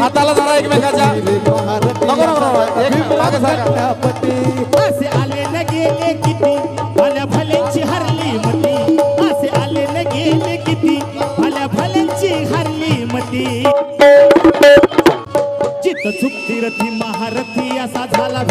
हाताला जरा एकमेकाच्या. नको, नको, एक मागे सरका. असे आले न गेले किती? भल्या भल्यांची हरली मती. असे आले न गेले किती? भल्या भल्यांची हरली मती. चित चुकती रथी महारथी असा झाला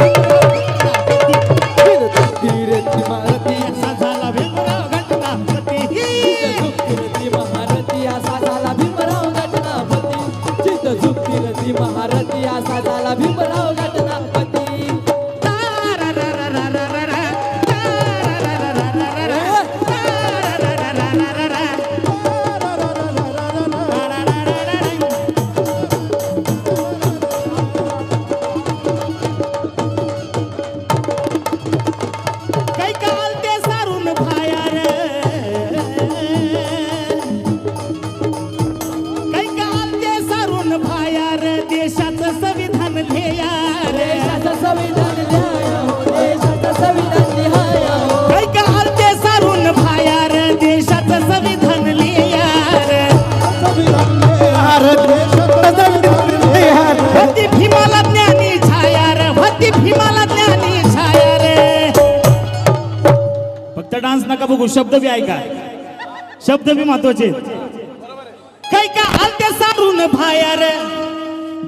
शब्द बी ऐका. शब्द बी महत्त्वाचे काही का आलते सारून भायार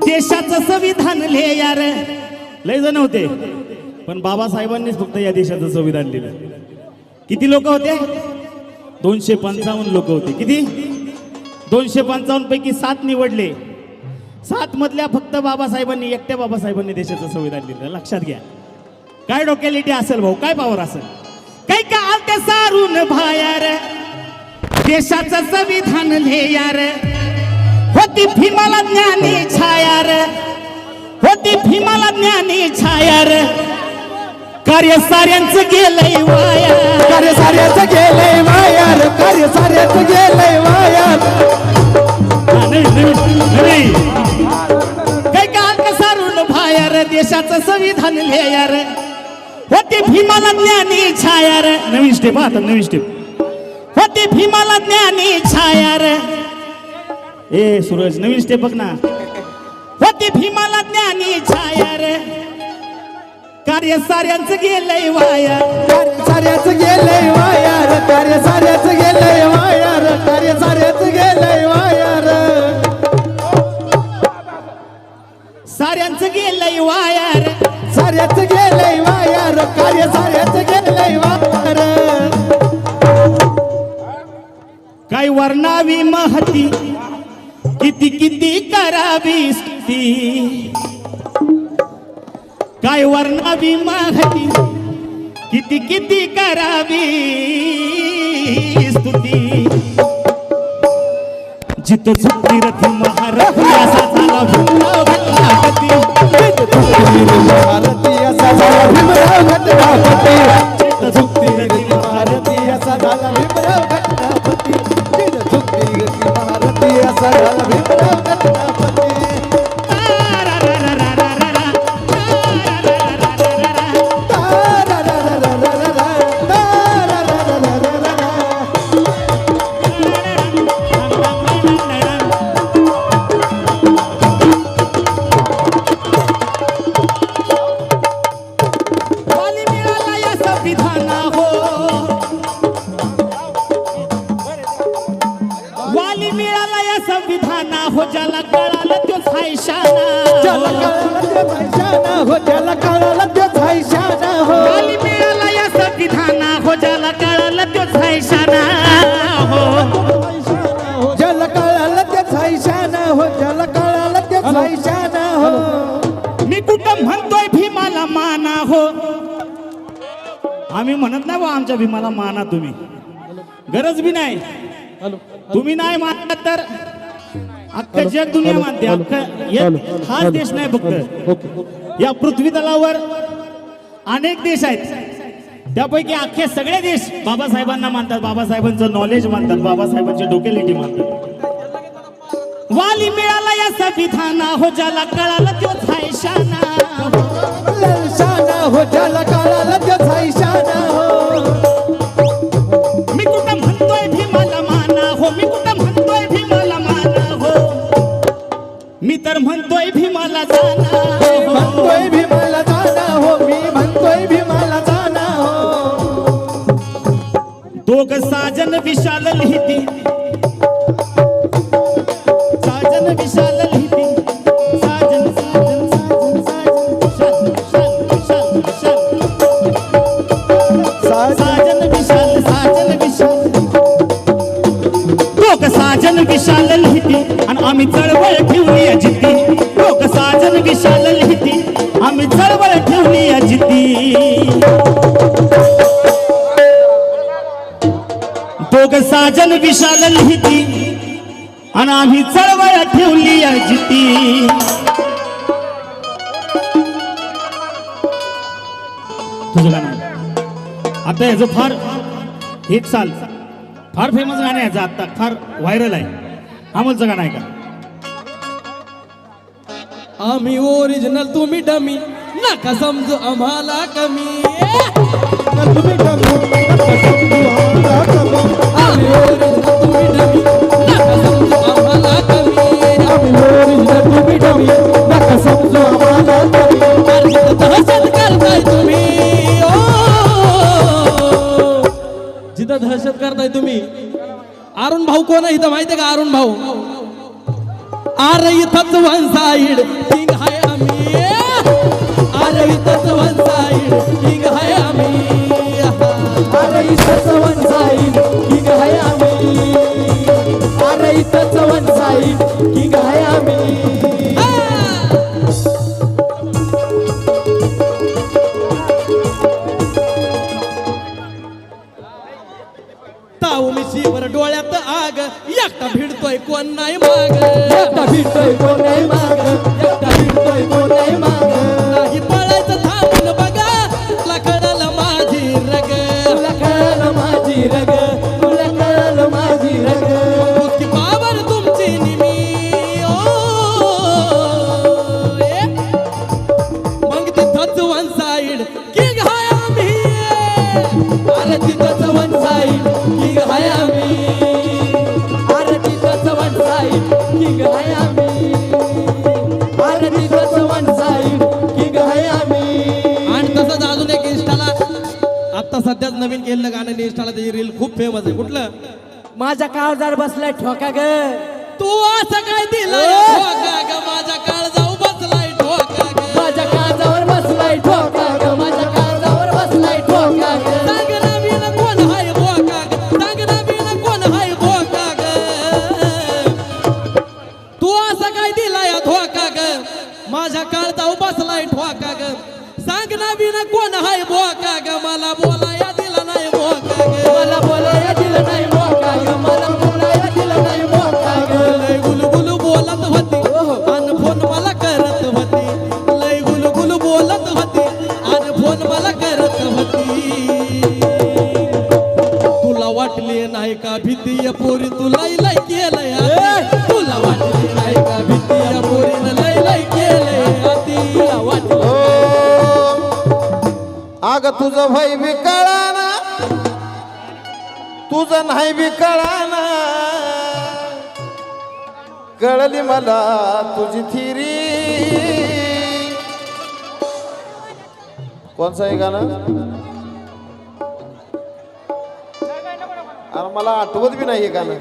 देशाचं संविधान ले यार लय जण होते. पण बाबासाहेबांनीच फक्त या देशाचं संविधान लिहिलं. किती लोक होते? दोनशे पंचावन्न लोक होते. किती? दोनशे पंचावन्न पैकी सात निवडले. सात मधल्या फक्त बाबासाहेबांनी एकट्या बाबासाहेबांनी देशाचं संविधान लिहिलं. लक्षात घ्या. काय डोक्यालिटी असेल भाऊ? काय पावर असेल? काही का आलते सारून भायार? देशाचं संविधान लिहार होती भीमाला ज्ञानी छायार. होती भीमाला ज्ञानी छायार. कार्य साऱ्यांचं गेलंय वाया. कार्य साऱ्याचं गेलंय वायार. कार्य साऱ्याचं गेलंय वायार. काही काल सारून भायार? देशाचं संविधान लिहार होते भीमाला ज्ञानी छायार. नवीन स्टेप आता नवीन स्टेप. होते भीमाला ज्ञानी छायार. ए सूरज नवीन स्टेप बघ ना. होते भीमाला ज्ञानी छायार. कार्य साऱ्यांचं गेलंय वाया. कार्य साऱ्याचं गेलंय करावी महती. किती किती करावी स्तुती. काय वर्णावी महती. किती किती करावी स्तुती. जित झुकती रथी महारथी असा झाला भीमराव असा झाला भीमराव हो. मी कुठं म्हणतोय भीमाला माना हो? आम्ही म्हणत नाही बा आमच्या भीमाला माना तुम्ही. गरज बी नाही. तुम्ही नाही मानत तर अख्खं जग दुनिया मानते. अख्खं हाच देश नाही फक्त. या पृथ्वी तलावर अनेक देश आहेत. त्यापैकी अख्खे सगळे देश बाबासाहेबांना मानतात. बाबासाहेबांचं नॉलेज मानतात. बाबासाहेबांची डोकेलिटी मानतात. वाली मिळाला या संविधाना. हो ज्याला कळाला तोच हाय शाना. शाना हो ज्याला काळाला त्याचा इशाना हो मी कुठं म्हणतोय भीमाला माना? हो मी कुठं म्हणतोय भीमाला माना? हो. मी तर म्हणतोय भीमाला जाना. हो म्हणतोय भीमाला जाना. हो मी म्हणतोय भीमाला जाना. हो दोघ साजन विशाल लिहिती. आम्ही चळवळ ठेवली अजिती लोक साजन विशाल लिहिती. आम्ही चळवळ ठेवली अजिती दोघ साजन विशाल लिहिती. आणि आम्ही चळवळ ठेवली अजिती तुझं गाणं आता याचं फार एक चाल. फार फेमस गाणं याचं आता. फार व्हायरल आहे. अमोलचं गाणं आहे का आम्ही ओरिजिनल तुम्ही डमी नका समजू आम्हाला कमी. तुम्ही कमू नका समजू आम्हाला कमू. आम्ही ओरिजिनल तुम्ही डमी नका समजू आम्हाला कमी. आम्ही original, तुम्ही dummy. नका समजू आम्हाला कमी. अर्जित दहशत करताय तुम्ही. ओ. जिथं दहशत करताय तुम्ही. अरुण भाऊ कोण आहे इथं? माहितीये का अरुण भाऊ? आर इथंच वन साइड साइड हाय आम्ही अरे इथंच one side, आम्ही. अरे इथंच one side, king आहे आम्ही. किंग आहे आम्ही. आणि तसंच अजून एक इंस्टाला आता सध्याच नवीन केलेलं गाणं इंस्टाला त्याची रील खूप फेमस आहे. कुठलं? माझ्या काळजार बसलाय ठोका ग. तू असं काय दिलं? ठोका आग तुझं भय बी कळाना. तुझं नाही बी कळाना. कळली मला तुझी थिरी. कोणचं आहे गाणं? अरे मला आठवत बी नाही गाणं.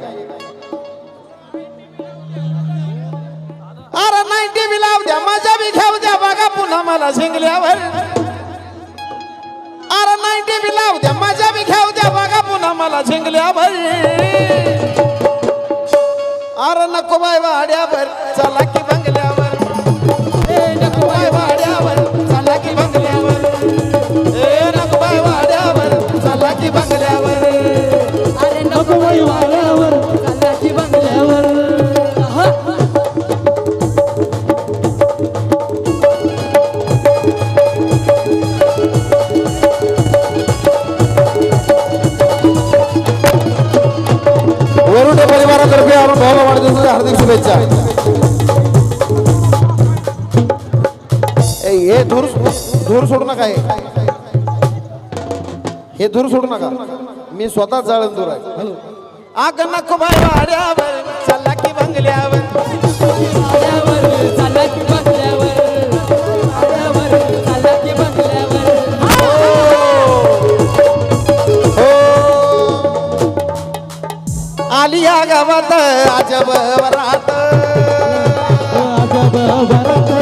अरे नाही टीव्ही लाव द्या मजा बी घेऊ द्या. बघा पुन्हा मला झिंगल्यावर नाईन्टी बी लाव द्या मजा बी घेऊ द्या. बघा पुन्हा मला झिंगल्या झिंगल्यावर अरे नको बाय वाड्या भर चला की हे धूर धूर सोडू नका हे. हे धूर सोडू नका. मी स्वतः जाळून दूर आहे. आग नको बाय वाड्यावर चला की बंगल्यावर. आल्यावर की आली या गावात अजब वरात. अजब वरात.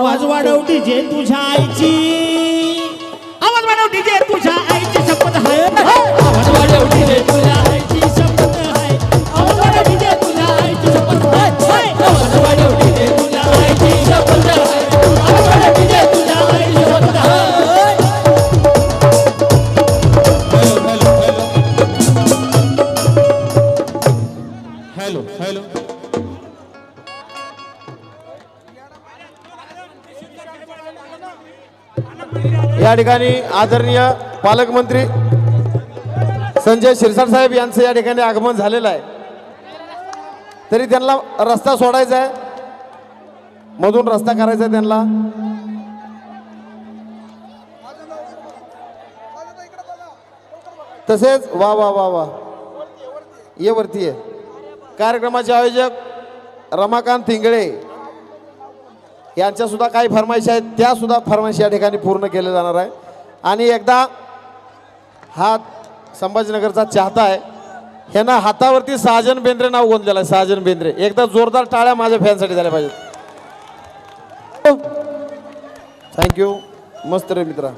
आवाज वाढव डीजे तुझ्या या ठिकाणी आदरणीय पालकमंत्री संजय शिरसाट साहेब यांचं या ठिकाणी आगमन झालेलं आहे. तरी त्यांना रस्ता सोडायचा आहे. मधून रस्ता करायचा आहे त्यांना. तसेच वा वा वा वा. ये वरती आहे कार्यक्रमाचे आयोजक रमाकांत थिंगळे यांच्यासुद्धा काही फरमाईश आहेत त्यासुद्धा फरमाईश या ठिकाणी पूर्ण केल्या जाणार आहे. आणि एकदा हा संभाजीनगरचा चाहता आहे ह्यांना हातावरती सहाजन बेंद्रे नाव गोंदलेलं आहे सहाजन बेंद्रे. एकदा जोरदार टाळ्या माझ्या फॅनसाठी झाल्या पाहिजेत. थँक्यू मस्त रे मित्रा.